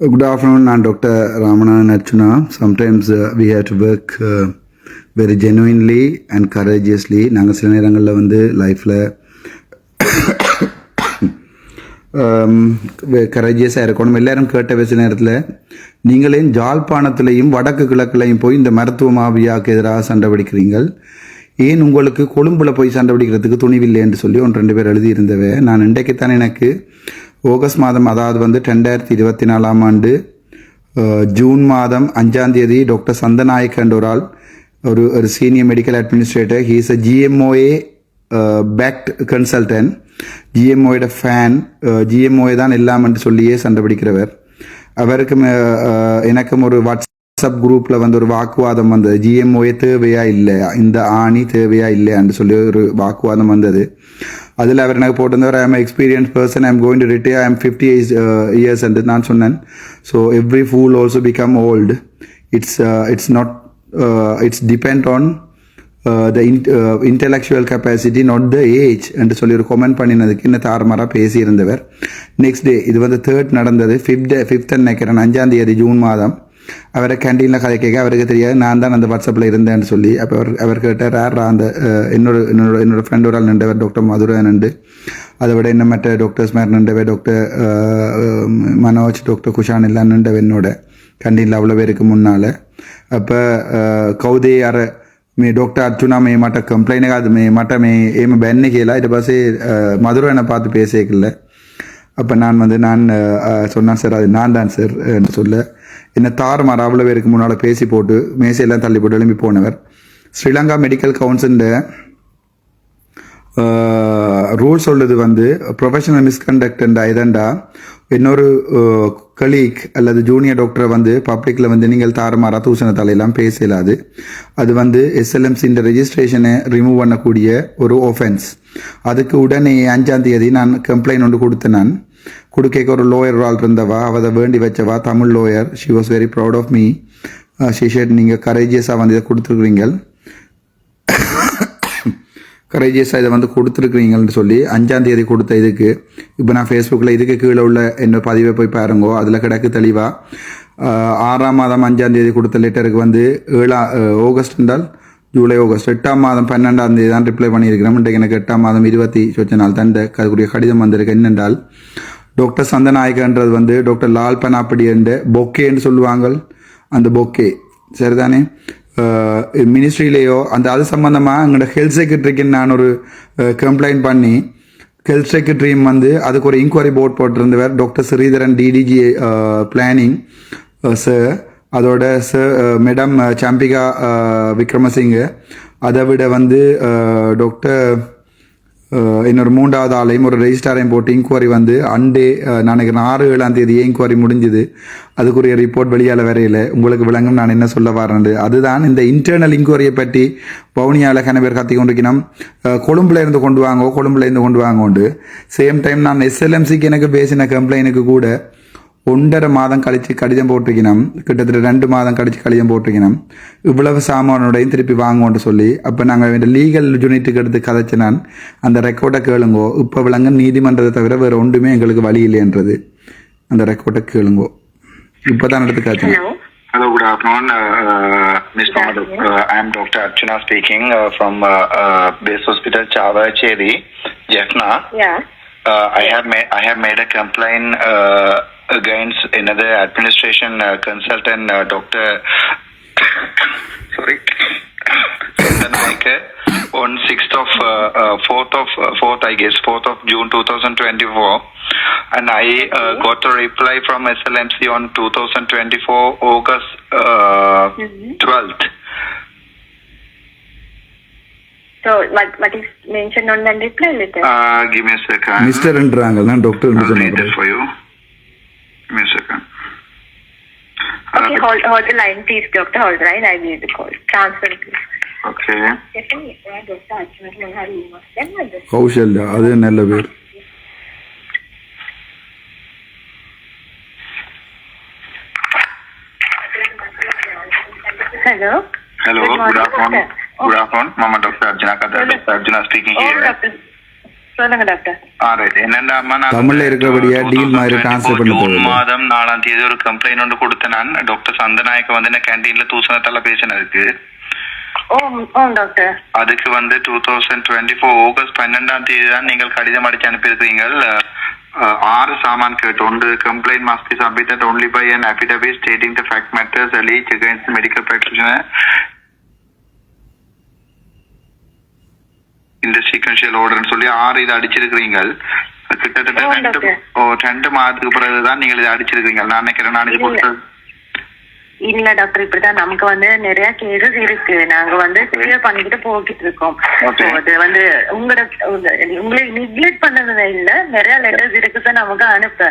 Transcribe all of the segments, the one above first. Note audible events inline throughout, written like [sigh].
Good afternoon, I'm Dr. Ramanathan Archana. Sometimes uh, we have to work uh, very genuinely and courageously. நாங்கள் சில நேரங்களில் வந்து லைஃப்பில் கரேஜியஸாக um, இருக்கணும் எல்லாரும் கேட்ட வச்ச நேரத்தில் நீங்களே ஜாழ்ப்பாணத்திலையும் வடக்கு கிழக்குலையும் போய் இந்த மருத்துவ மாவியாவுக்கு எதிராக சண்டை பிடிக்கிறீங்கள் ஏன் உங்களுக்கு கொழும்பில் போய் சண்டை பிடிக்கிறதுக்கு துணிவில்லை என்று சொல்லி ஒன்று ரெண்டு பேர் எழுதியிருந்தவ நான் இன்றைக்குத்தான் எனக்கு ஆகஸ்ட் மாதம் அதாவது வந்து ரெண்டாயிரத்தி இருபத்தி நாலாம் ஆண்டு ஜூன் மாதம் அஞ்சாம் தேதி டாக்டர் சந்தநாயக் என்ற ஒரு ஆள் ஒரு ஒரு senior medical administrator he's a GMOA backed consultant ஜிஎம்ஓயோட fan GMOA தான் இல்லாமன்ட்டு சொல்லியே சண்டை பிடிக்கிறவர். அவருக்கும் எனக்கும் ஒரு வாட்ஸ்அப் குரூப்பில் வந்து ஒரு வாக்குவாதம் வந்தது. ஜிஎம்ஓஏ தேவையா இல்லையா? இந்த ஆணி தேவையா இல்லையான்னு சொல்லி ஒரு வாக்குவாதம் வந்தது. அதில் அவர் எனக்கு போட்டிருந்தவர் I am experience person I am going to retire I am fifty years என்று நான் சொன்னேன். So every fool also become old it's it's not it's depend on the in intellectual capacity not the age என்று சொல்லி ஒரு comment பண்ணினதுக்கு இன்னும் தாறுமாறாக பேசியிருந்தவர். Next day இது வந்து தேர்ட் நடந்தது. ஃபிஃப்த் ஃபிஃப்த் நினைக்கிறேன் அஞ்சாம் தேதி ஜூன் மாதம். அவரை கேண்டீனில் கதை கேட்க அவருக்கு தெரியாது நான் தான் அந்த வாட்ஸ்அப்பில் இருந்தேன்னு சொல்லி அப்போ அவர் அவர் கேட்டார் யாரா அந்த அஹ், என்னோட என்னோட என்னோட ஃப்ரெண்ட் ஒரு ஆள் நின்றவர் டாக்டர் மதுரை நின்று அதை விட இன்னும் மற்ற டாக்டர்ஸ் மாதிரி நின்றவர் டாக்டர் அஹ், அஹ், மனோஜ் டாக்டர் குஷான் எல்லாம் நின்றவர் என்னோட கண்டீனில் அவ்வளோ பேருக்கு முன்னால் அப்போ කවුදේ අර මේ ඩොක්ට අච්චුනා මේ මට කම්පලයින එකද මේ මට මේ ඒම බැන්න කියලා ඉට පසේ மதுரை பார்த்து பேசியக்கில்ல அப்போ நான் வந்து நான் அஹ், சொன்னேன் சார் அது நான் தான் சார் என்று சொல்ல என்ன தாறுமாறு அவ்வளோ பேருக்கு முன்னால் பேசி போட்டு மேசையெல்லாம் தள்ளி போட்டு எழும்பி போனவர். ஸ்ரீலங்கா மெடிக்கல் கவுன்சிலில் ரூல் உள்ளது வந்து ப்ரொஃபஷனல் மிஸ்கண்டக்டண்டா இதண்டா இன்னொரு கலீக் அல்லது ஜூனியர் டாக்டரை வந்து பப்ளிக்கில் வந்து நீங்கள் தாறுமாறா தூசண தலையெல்லாம் பேசலாது. அது வந்து எஸ்எல்எம்சின்ற ரெஜிஸ்ட்ரேஷனை ரிமூவ் பண்ணக்கூடிய ஒரு ஒஃபென்ஸ் அதுக்கு உடனே அஞ்சாம் தேதி நான் கம்ப்ளைண்ட் ஒன்று கொடுத்தேன் நான். கொடுக்க ஒரு லோயர் ஆள் இருந்தவா அவதை வேண்டி வச்சவா? Tamil lawyer she was very proud of me she said நீங்கள் கரேஜியஸாக வந்து இதை கொடுத்துருக்குறீங்கள் கரேஜியஸாக இதை வந்து கொடுத்துருக்குறீங்கன்னு சொல்லி அஞ்சாம் தேதி கொடுத்த இதுக்கு இப்போ நான் ஃபேஸ்புக்கில் இதுக்கு கீழே உள்ள என்ன பதிவை போய் பாருங்கோ அதில் கிடக்கு தெளிவாக uh, ஆறாம் மாதம் அஞ்சாம் தேதி கொடுத்த லெட்டருக்கு வந்து ஏழா uh, ஆகஸ்ட் என்றால் ஜூலை ஆகஸ்ட் எட்டாம் மாதம் பன்னெண்டாம் தேதி தான் ரிப்ளை பண்ணியிருக்கிறேன் இன்றைக்கு எனக்கு எட்டாம் மாதம் இருபத்தி சொச்ச நாள் தான் இந்த அதுக்குரிய கடிதம் வந்திருக்கு. என்னென்றால் டாக்டர் சந்தநாயகன்றது வந்து டாக்டர் லால் பனாப்படி என்ற பொக்கேன்னு சொல்லுவாங்க அந்த பொக்கே சரிதானே? மினிஸ்ட்ரியிலேயோ அந்த அது சம்மந்தமாக எங்களோட ஹெல்த் செக்ரட்டரிக்கு நான் ஒரு கம்ப்ளைண்ட் பண்ணி ஹெல்த் செக்ரட்டரியும் வந்து அதுக்கு ஒரு inquiry board போட்டிருந்தவர் doctor Sridharan DDG planning sir அதோட சார் மேடம் சாம்பிகா விக்ரமசிங்க அதை விட வந்து டாக்டர் இன்னொரு மூன்றாவது ஆளையும் ஒரு ரெஜிஸ்டாரையும் போட்டு இன்கொயரி வந்து அண்டே நான் நினைக்கிறேன் ஆறு ஏழாம் தேதியே இன்கொயரி முடிஞ்சுது. அதுக்குரிய ரிப்போர்ட் வெளியால் வரையில உங்களுக்கு விளங்கும் நான் என்ன சொல்ல வரேன் அதுதான் இந்த இன்டர்னல் இன்கொயரியை பற்றி பவுனியால கன பேர் கத்தி கொண்டிருக்கணும். கொழும்புல இருந்து கொண்டு வாங்கோ கொழும்புல இருந்து கொண்டு வாங்கோண்டு. சேம் டைம் நான் எஸ்எல்எம்சிக்கு எனக்கு பேசின கம்ப்ளைனுக்கு கூட ஒன்றரை மாதம் கழிச்சு கடிதம் போட்டிருக்கணும் கிட்டத்தட்ட ரெண்டு மாதம் கழிச்சு கடிதம் போட்டிருக்கணும் இவ்வளவு சாமானோடையும் திருப்பி வாங்குவோன்னு சொல்லி அப்போ நாங்கள் லீகல் யூனிட்டுக்கு எடுத்து கதைச்சு நான் அந்த ரெக்கார்டை கேளுங்கோ இப்போ விளங்க நீதிமன்றத்தை தவிர வேறு ஒன்றுமே எங்களுக்கு வழி இல்லைன்றது அந்த ரெக்கார்டை கேளுங்கோ இப்போ தான் எடுத்து காய்ச்சேன் Hello. Hello, good afternoon, uh, uh, Ms. Mohammed. Uh, I am Dr. Archana speaking uh, from uh, uh, Base Hospital Chavacheri, Jaffna. Yeah. Uh, I have made I have made a complaint uh, against another administration uh, consultant, uh, Dr. [coughs] Sorry. on 6th of uh, uh, 4th of uh, 4th I guess 4th of June 2024 and I uh, got a reply from SLMC on 2024 August uh, mm-hmm. 12th so like what is mentioned on the reply letter uh, give me a second Mr. Andrang, doctor I'll read for you Give me a second. Okay, uh, hold, hold the line, please, doctor. Hold the line. I need the call. Transfer, please. Okay. ಕೌಶಲ್ಯ ಅದೇನೆಲ್ಲ ಬೇಕು Hello. Hello. Good, morning, good afternoon. Doctor. Good afternoon, Mama Doctor Arjuna Kadar. Doctor Arjuna சொல்லுங்க doctor Alright. என்னன்னா அம்மா நான் தமிழ்ல இருக்கிறபடியா deal மாதிரி 2024 transfer பண்ண June போகுது. மாதம் நாலாம் தேதி ஒரு கம்ப்ளைண்ட் ஒன்று கொடுத்தேன் நான். டாக்டர் சந்தநாயக்க வந்து என்ன கேண்டீன்ல தூசணத்தால பேசினதுக்கு. ஓ ஓ டாக்டர் அதுக்கு வந்து two thousand twenty four August பன்னெண்டாம் தேதி தான் நீங்கள் கடிதம் அடிச்சு அனுப்பியிருக்கீங்கள் அஹ், ஆறு சாமான் கேட்டு ஒன்று complaint must be submitted only by an affidavit stating the fact matters alleged against the இந்த சீக்வன்ஷியல் ஆர்டர்னு சொல்லி ஆறு இது அடிச்சிருக்கிறீங்க கிட்டத்தட்ட ரெண்டு ரெண்டு மாதத்துக்கு பிறகுதான் நீங்கள் இதை அடிச்சிருக்கீங்க நான் நினைக்கிறேன் நான் இது இல்ல. டாக்டர் இப்படிதான் நமக்கு வந்து நிறைய கேசஸ் இருக்கு. நாங்க வந்து கிளியர் பண்ணிக்கிட்டு போய்கிட்டு இருக்கோம். அது வந்து உங்களோட உங்க- உங்களை நிக்லெக்ட் பண்ணது இல்ல நிறைய லெட்டர்ஸ் இருக்கு சார் நமக்கு அனுப்ப.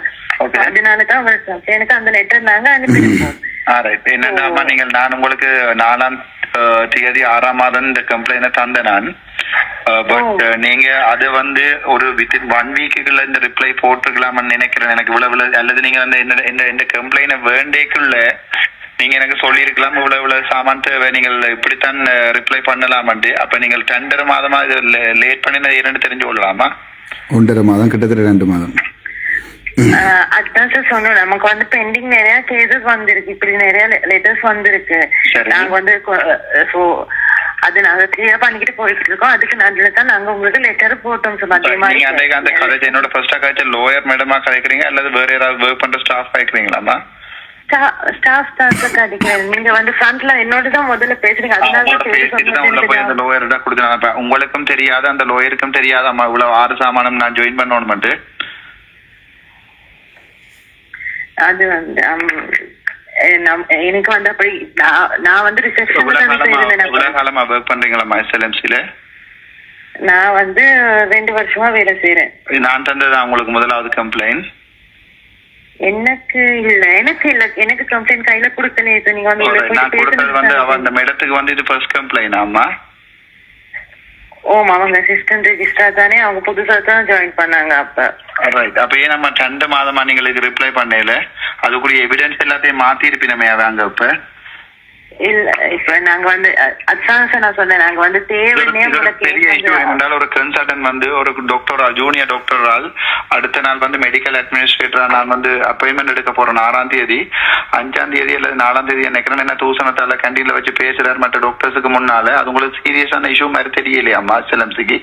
அதனாலதான் உங்களுக்கு எனக்கு அந்த லெட்டர் நாங்க அனுப்பியிருக்கோம். [laughs] ரைட் என்னன்னா நீங்கள் நான் உங்களுக்கு நாலாம் தேதி ஆறாம் மாதம் இந்த கம்ப்ளைண்ட் தந்தேன் நான். பட் ஓ. நீங்க அது வந்து ஒரு வித்தின் ஒன் வீக்குக்குள்ள இந்த ரிப்ளை போட்டுக்கலாம்னு நினைக்கிறேன். எனக்கு இவ்வளவு அல்லது நீங்க வந்து என்ன இந்த இந்த கம்ப்ளைண்ட் வேண்டேக்குள்ள நீங்க எனக்கு சொல்லியிருக்கலாம். இவ்வளவு இவ்வளவு சாமான் தேவை. நீங்கள் இப்படித்தான் ரிப்ளை பண்ணலாமண்டு அப்ப நீங்கள் ரெண்டரை மாதமா இது லேட் பண்ணினது இரண்டு தெரிஞ்சு கொள்ளலாமா? ஒன்றரை மாதம் கிட்டத்தட்ட ரெண்டு மாதம். ஆஹ் அதான் சார் சொன்னோம் நமக்கு வந்து பெண்டிங் நிறைய கேசஸ் வந்திருக்கு. இப்படி நிறைய லெட்டர்ஸ் வந்திருக்கு. நாங்க வந்து அது நாங்க கிளியர் பண்ணிக்கிட்டு போயிட்டு இருக்கோம். அதுக்கு நடுவில் தான் நாங்க உங்களுக்கு லெட்டர் போட்டோம் சார் அதே நீங்க அந்த அந்த மாதிரி காலேஜ் என்னோட ஃபர்ஸ்டா காய்ச்ச லோயர் மேடமா கலைக்கிறீங்க அல்லது வேற யாராவது ஒர்க் பண்ற ஸ்டாஃப் கலைக்கிறீங்களாமா ஸ்டாஃப் தான் சார் கிடைக்கிறேன் நீங்க வந்து ஃப்ரண்ட்ல என்னோட தான் முதல்ல பேசுறீங்க. அதனால கொடுக்குறாங்க உங்களுக்கும் தெரியாத அந்த லோயருக்கும் தெரியாத அம்மா இவ்வளவு ஆறு சாமானம் நான் ஜாயின் பண்ணணும்ட்டு அது வந்து எனக்கு வந்து அப்படி நான் வந்து ரிசப்ஷன் ஒர்க் பண்றீங்களா எஸ்எல்எம்சில நான் வந்து ரெண்டு வருஷமா வேலை செய்யறேன் நான் தந்தது உங்களுக்கு முதலாவது கம்ப்ளைண்ட் எனக்கு இல்ல எனக்கு இல்ல எனக்கு கம்ப்ளைண்ட் கையில சார் நீங்க வந்து நான் கொடுத்தது வந்து அந்த பேசுங்க மேடத்துக்கு வந்து இது ஃபர்ஸ்ட் கம்ப்ளைண்ட் ஆமா ஓம் அவங்க அசிஸ்டன்ட் ரெஜிஸ்டர் தானே? அவங்க புதுசா தான் ஜாயின் பண்ணாங்க அப்ப. ரைட் அப்ப ஏன் நம்ம ரெண்டு மாதமா நீங்களுக்கு ரிப்ளை பண்ணல? அதுக்குரிய எவிடன்ஸ் எல்லாத்தையும் மாத்தி இருப்பினமே அங்க இப்ப. இல்ல இப்ப நாங்க வந்து அதான் சார் நான் சொன்னேன் நாங்க வந்து தேவைன்னே பெரிய இஷ்யூ என்னென்றால் ஒரு கன்சல்டன்ட் வந்து ஒரு டாக்டர் ஜூனியர் டாக்டர் ஆள் அடுத்த நாள் வந்து மெடிக்கல் அட்மினிஸ்ட்ரேட்டரா நான் வந்து அப்பாயின்மெண்ட் எடுக்க போறேன் ஆறாம் தேதி. அஞ்சாம் தேதி அல்லது நாலாம் தேதி நினைக்கிறேன் என்ன தூசணத்தால கண்டியில வச்சு பேசுறாரு மற்ற டாக்டர்ஸுக்கு முன்னால அது உங்களுக்கு சீரியஸான இஷ்யூ மாதிரி தெரியலையாம்மா சிலம்சிக்கு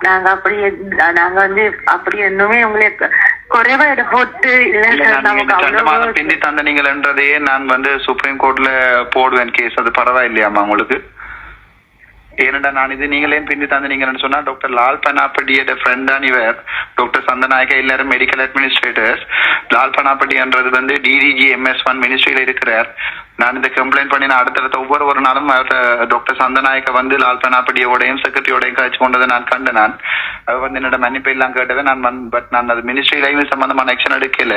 நாங்க அப்படி எது- நாங்க வந்து அப்படி இன்னுமே உங்களுக்கு குறைவா இட போட்டு பிந்தி தந்தனீங்களன்றதையே நான் வந்து சுப்ரீம் கோர்ட்ல போடுவேன் கேஸ் அது பரவாயில்லையாம்மா உங்களுக்கு? ஏனண்டா நான் இது நீங்களே பிந்தி தந்தனீங்கன்னு சொன்னா டாக்டர் லால் பனாப்பட்டியோட ஃப்ரெண்ட் தான் இவர். டாக்டர் சந்தநாயக எல்லாரும் மெடிக்கல் அட்மினிஸ்ட்ரேட்டர்ஸ் லால் பனாப்பட்டின்றது வந்து டிடிஜி எம்எஸ் ஒன் மினிஸ்ட்ரியில இருக்கிறார். நான் இந்த கம்ப்ளைண்ட் பண்ணி நான் அடுத்தடுத்த ஒவ்வொரு ஒரு நாளும் டாக்டர் சந்தநாயக்க வந்து லால் பனாப்பட்டியோடையும் செக்ரட்டரியோடையும் கழிச்சு கொண்டதை நான் கண்டு நான் அவர் வந்து என்னோட மன்னிப்பு எல்லாம் கேட்டதை நான் பட் நான் அது மினிஸ்ட்ரியிலையும் சம்பந்தமான ஆக்ஷன் எடுக்கல.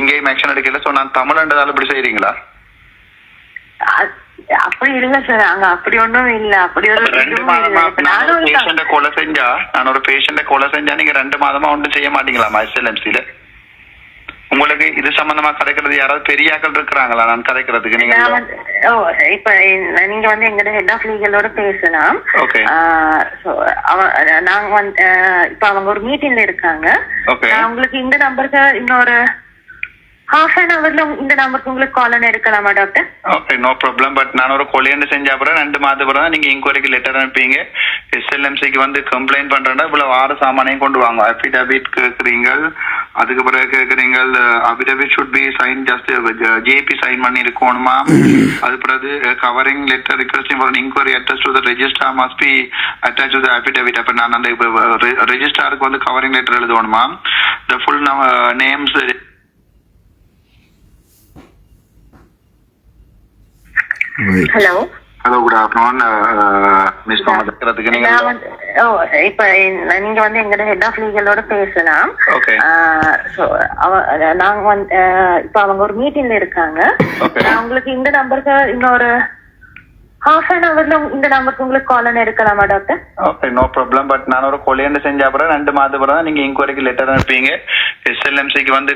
இங்கேயும் ஆக்ஷன் எடுக்கல. ஸோ நான் தமிழ்ன்றதால இப்படி செய்றீங்களா? அப்படி இல்ல சார் அங்க அப்படி ஒண்ணும் இல்ல. அப்படி ஒரு ரெண்டு மாதமா நான் ஒரு. பேஷண்ட கொலை செஞ்சா நான் ஒரு பேஷண்ட கொலை செஞ்சா நீங்க ரெண்டு மாதமா ஒன்றும் செய்ய மாட்டீங்களா எஸ்எல்எம்சில உங்களுக்கு இது சம்பந்தமா கதைக்கிறது யாராவது பெரியாக்கள் இருக்கிறாங்களா? நான் கதைக்கிறதுக்கு நீங்க ஓ இப்ப நீங்க வந்து எங்க ஹெட் ஆஃப் லீகலோட பேசலாம் நாங்க வந்து இப்ப அவங்க ஒரு மீட்டிங்ல இருக்காங்க. உங்களுக்கு இந்த நம்பருக்கு இன்னொரு ஹாஃப் அன் ஹவர்ல இந்த நம்பருக்கு உங்களுக்கு கால் பண்ண எடுக்கலாமா doctor okay no problem but நான் ஒரு கொலையண்டு செஞ்ச அப்புறம் ரெண்டு மாதம் அப்புறம் நீங்க இன்கொயரிக்கு லெட்டர் அனுப்பிங்க எஸ்எல்எம்சிக்கு வந்து கம்ப்ளைண்ட் பண்றேன்னா இவ்வளவு ஆறு சாமானையும் கொண்டு வாங்க. அஃபிடவிட் கேட்குறீங்க அதுக்கு பிறகு கேட்குறீங்க affidavit should be sign just JP sign பண்ணி இருக்கணுமா அது பிறகு covering letter requesting for inquiry attach to the register must be attach to the affidavit அப்ப நான் அந்த uh, ரெஜிஸ்டாருக்கு வந்து covering letter எழுதணுமா the full names hello hello good afternoon miss Mohammed நீங்க ஓ இப்ப நீங்க வந்து எங்க ஹெட் ஆஃப் லீகலோட பேசலாம். So, அவ- நாங்க வந்து ஆஹ் இப்ப அவங்க ஒரு மீட்டிங்ல இருக்காங்க. உங்களுக்கு இந்த நம்பருக்கு இன்னொரு ஹாஃப் அன் ஹவர்ல இந்த நம்பருக்கு உங்களுக்கு கால் எடுக்கலாமா doctor okay no problem but நான் ஒரு கொலையண்டு செஞ்ச அப்புறம் ரெண்டு மாதம் அப்புறம் தான் நீங்க இன்கொயரிக்கு லெட்டர் அனுப்பிங்க எஸ்எல்எம்சிக்கு வந்து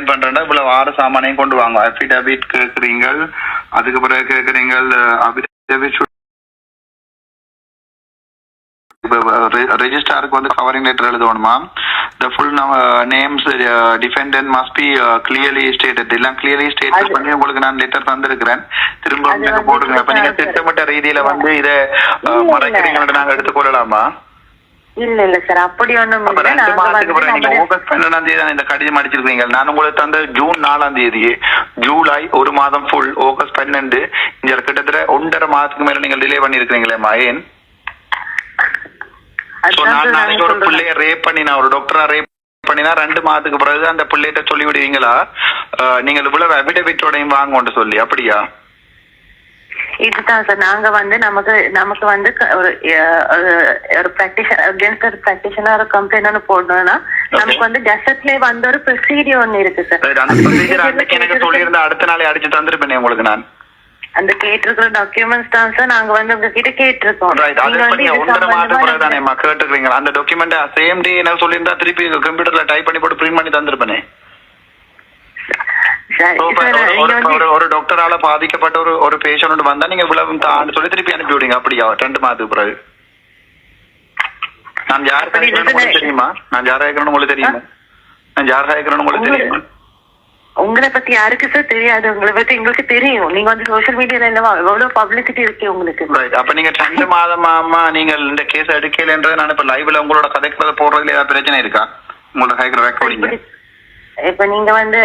கம்ப்ளைண்ட் பண்றேன்னா இவ்வளவு ஆறு சாமானையும் கொண்டு வாங்க. அஃபிடவிட் கேட்குறீங்க அதுக்கு பிறகு கேட்குறீங்க அஃபிடவிட் ரெஜிஸ்டாருக்கு வந்து covering letter எழுதணுமா? The full names defendant must be clearly stated எல்லாம் கிளியர்லி ஸ்டேட் பண்ணி உங்களுக்கு நான் லெட்டர் தந்திருக்கிறேன். திரும்ப போடுங்க. அப்ப நீங்க திட்டமிட்ட ரீதியில வந்து இதை. மறைக்கிறீங்கன்னு நாங்க எடுத்துக்கொள்ளலாமா இல்ல இல்ல சார் அப்படி ஒண்ணும் ரெண்டு நாங்க நீங்க ஆகஸ்ட் பன்னெண்டாம் தேதி இந்த கடிதம் அடிச்சிருக்கீங்க? நான் உங்களுக்கு தந்த ஜூன் நாலாம் தேதி ஜூலை ஒரு மாதம் ஃபுல் ஆகஸ்ட் பன்னெண்டு இங்க கிட்டத்தட்ட ஒன்றரை மாதத்துக்கு மேல நீங்க டிலே பண்ணிருக்கீங்களேம்மா ஏன்? நாளைக்கு ஒரு நாங்க பிள்ளைய ரேப் பண்ணினா ஒரு டாக்டரா ரேப் பண்ணினா ரெண்டு மாதத்துக்கு பிறகு அந்த பிள்ளைகிட்ட சொல்லி விடுவீங்களா அஹ், நீங்கள் இவ்வளவு அபிடபிட்டோடையும் வாங்கோன்னு சொல்லி அப்படியா? இதுதான் சார். நாங்க வந்து நமக்கு நமக்கு வந்து ஒரு ஒரு- பிராக்டிஷன் அகேன்ஸ்ட் ஒரு பிராக்டிஷனர் ஒரு கம்ப்ளைண்ட் ஒன்று போடணும்னா நமக்கு வந்து கெசட்லயே வந்து ஒரு ப்ரொசீடியர் ஒன்று இருக்கு சார். அந்த அன்னைக்கு எனக்கு சொல்லியிருந்தா அடுத்த நாளே அடிச்சு தந்திருப்பேனே உங்களுக்கு நான். அந்த கேட்டிருக்கிற டாக்குமெண்ட்ஸ் தான் சார் நாங்க வந்து உங்ககிட்ட கேட்டிருக்கோம். ஒன்றரை மாதம் பிறகு தானே சம்பந்தமா கேட்டுக்கிறீங்க அந்த டாக்குமெண்ட் சேம் டே எனக்கு சொல்லியிருந்தா திருப்பி கம்ப்யூட்டர்ல டைப் பண்ணி போட்டு பிரிண்ட் பண்ணி தந்திருப்பேனே சார் So, இப்ப சார் ஒரு- டாக்டரால பாதிக்கப்பட்ட ஒரு ஒரு பேஷண்ட் வந்தா நீங்க இவ்வளவு தான்னு சொல்லி திருப்பி அனுப்பி விடுங்க அப்படியா? ரெண்டு மாதத்துக்கு பிறகு. நான் யார் தெரியுமா? நான் யார் கேட்கறேன்னு உங்களுக்கு தெரியுமா? நான் யார் கேட்கறேன்னு உங்களுக்கு தெரியுமா? உங்களை பத்தி யாருக்கு சார் தெரியாது? உங்களை பத்தி எங்களுக்கு தெரியும். நீங்க வந்து சோஷியல் மீடியால என்னவா எவ்வளவு பப்ளிசிட்டி இருக்கு உங்களுக்கு? அப்ப நீங்க ரெண்டு மாதமாமா நீங்க இந்த கேஸ் எடுக்கலன்றது நான் இப்ப லைவ்ல உங்களோட கதைக்கிறத போடுறதுல ஏதாவது பிரச்சனை இருக்கா? உங்களோட கேட்கிற ரெக்கார்டிங் இப்ப நீங்க வந்து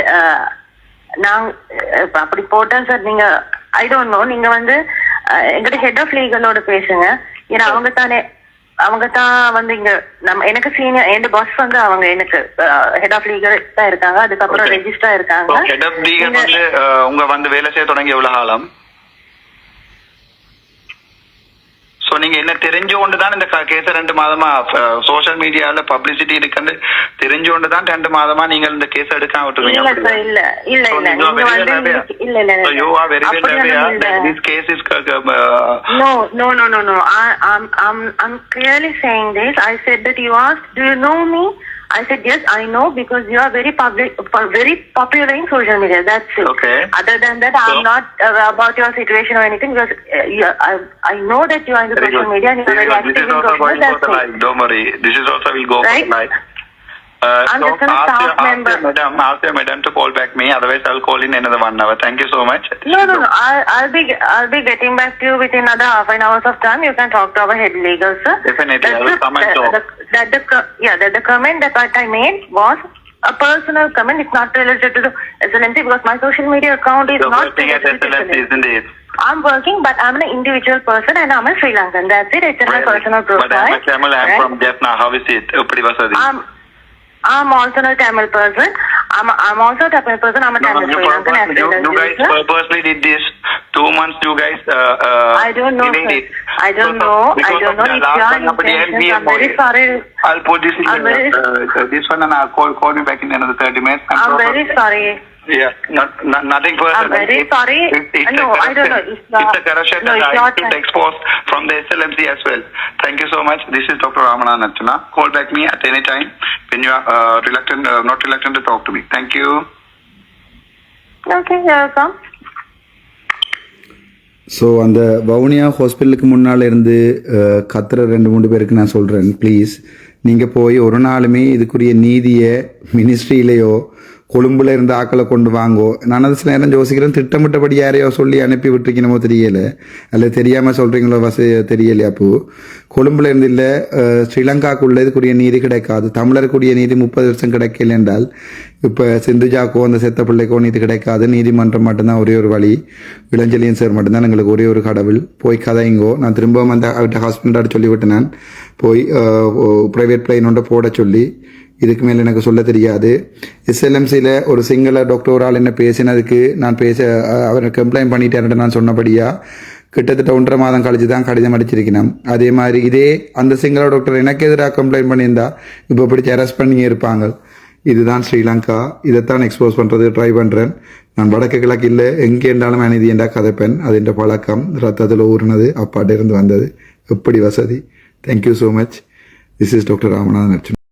நாங்க இப்ப அப்படி போட்டேன் சார் நீங்க ஐ டோன்ட் நோ நீங்க வந்து எங்கிட்ட ஹெட் ஆஃப் லீகலோட பேசுங்க. ஏன்னா அவங்க தானே அவங்க தான் வந்து இங்க நம்ம எனக்கு சீனியர் என் பாஸ் வந்து அவங்க எனக்கு ஹெட் ஆஃப் லீகல் தான் இருக்காங்க. அதுக்கப்புறம். ரெஜிஸ்டர் இருக்காங்க. ஹெட் ஆஃப் லீகல் வந்து உங்க வந்து வேலை செய்ய தொடங்கி எவ்வளவு காலம்? சோ நீங்க என்ன தெரிஞ்சு தான் இந்த கேஸ ரெண்டு மாதமா சோஷியல் மீடியால பப்ளிசிட்டி இருக்குன்னு தெரிஞ்சு தான் ரெண்டு மாதமா நீங்க இந்த கேஸ் எடுக்காம இல்ல I said, yes, I know because you are very public, very popular in social media. That's it. Okay. Other than that, I'm not uh, about your situation or anything because uh, you, I, I know that you are in the social media and you are very active in social media. That's it. Don't worry. This is also will go right? for the night. Uh, I'm so just a ask staff your, ask member. your madam, ask your madam to call back me. Otherwise, I'll call in another one hour. Thank you so much. No, no, no. I'll, I'll be, I'll be getting back to you within another half an hours of time. You can talk to our head legal, sir. Definitely, I will the- come and talk. the- That the, yeah, that the comment that what I made was a personal comment. It's not related to the SLMC because my social media account is You're not working at related to SLS, SLMC. isn't it? I'm working, but I'm an individual person and I'm a Sri Lankan. That's it. It's in my Really? personal But I'm a Tamil. I'm right? from Jaffna. How is it? Uppadi Vasadi. I'm, I'm also a Tamil person. I'm, I'm also a Tamil person. I'm a No, no, Tamil you, Sri Lankan as you, well as you guys sir. purposely did this. Two months, you guys. Uh, uh, I don't know, delayed sir. it. I don't So, know. I because don't of know. the last your one, nobody helped me intentions. I'm very sorry. I'll put this in I'm the, very- uh, this one and I'll call, call you back in another 30 minutes. and I'm very sorry. Yeah, not, not, nothing personal. I'm very It's- sorry. It's, it's No, I don't know. It's not- It's a corruption no, that I should expose from the SLMC as well. Thank you so much. This is Dr. Ramana Nachuna. Call back me at any time when you are uh, reluctant, uh, not reluctant to talk to me. Thank you. Okay, you're welcome. So அந்த வவுனியா ஹாஸ்பிட்டலுக்கு முன்னால் இருந்து கத்துற ரெண்டு மூணு பேருக்கு நான் சொல்கிறேன் ப்ளீஸ் நீங்கள் போய் ஒரு நாளுமே இதுக்குரிய நீதியை மினிஸ்ட்ரியிலேயோ கொழும்புல இருந்து ஆக்களை கொண்டு வாங்கோ. நான் அது சில நேரம் யோசிக்கிறேன் திட்டமிட்டபடி யாரையோ சொல்லி அனுப்பி விட்டுருக்கணுமோ தெரியல. அல்ல தெரியாமல் சொல்கிறீங்களோ வச தெரியலையா அப்போ? கொழும்புல இருந்து இல்லை ஸ்ரீலங்காக்குள்ளே இதுக்குரிய நீதி கிடைக்காது. தமிழருக்குரிய நீதி முப்பது வருஷம் கிடைக்கல என்றால் இப்போ சிந்துஜாக்கோ அந்த செத்த பிள்ளைக்கோ நீதி கிடைக்காது. நீதிமன்றம் மட்டும்தான் ஒரே ஒரு வழி. இளஞ்சலியன் சார் மட்டும்தான் எங்களுக்கு ஒரே ஒரு கடவுள். போய் கதைங்கோ. நான் திரும்பவும் அந்த அவர்கிட்ட ஹாஸ்பிட்டல் சொல்லிவிட்டேன் நான். போய் ப்ரைவேட் பிளைன் ஒன்றை போட சொல்லி இதுக்கு மேலே எனக்கு சொல்ல தெரியாது. எஸ்எல்எம்சியில் ஒரு சிங்கள டாக்டர் ஒரு ஆள் என்ன பேசினதுக்கு நான் பேச அவரை கம்ப்ளைண்ட் பண்ணிட்டேன்ட்டு நான் சொன்னபடியா கிட்டத்தட்ட ஒன்றரை மாதம் கழிச்சு தான் கடிதம் அடிச்சிருக்கிறேன் அதே மாதிரி இதே அந்த சிங்கள டாக்டர் எனக்கு எதிராக கம்ப்ளைண்ட் பண்ணியிருந்தா இப்போ பிடிச்சி அரெஸ்ட் பண்ணி இருப்பாங்க. இதுதான் ஸ்ரீலங்கா. இதைத்தான் எக்ஸ்போஸ் பண்ணுறது ட்ரை பண்ணுறேன் நான் வடக்கு கிழக்கு இல்லை எங்கே இருந்தாலும் அநீதி என்றா கதைப்பேன். அது என்ற பழக்கம் ரத்தத்தில் ஊறினது அப்பாட்டிருந்து வந்தது. எப்படி வசதி? Thank you so much this is doctor Ramanathan Archana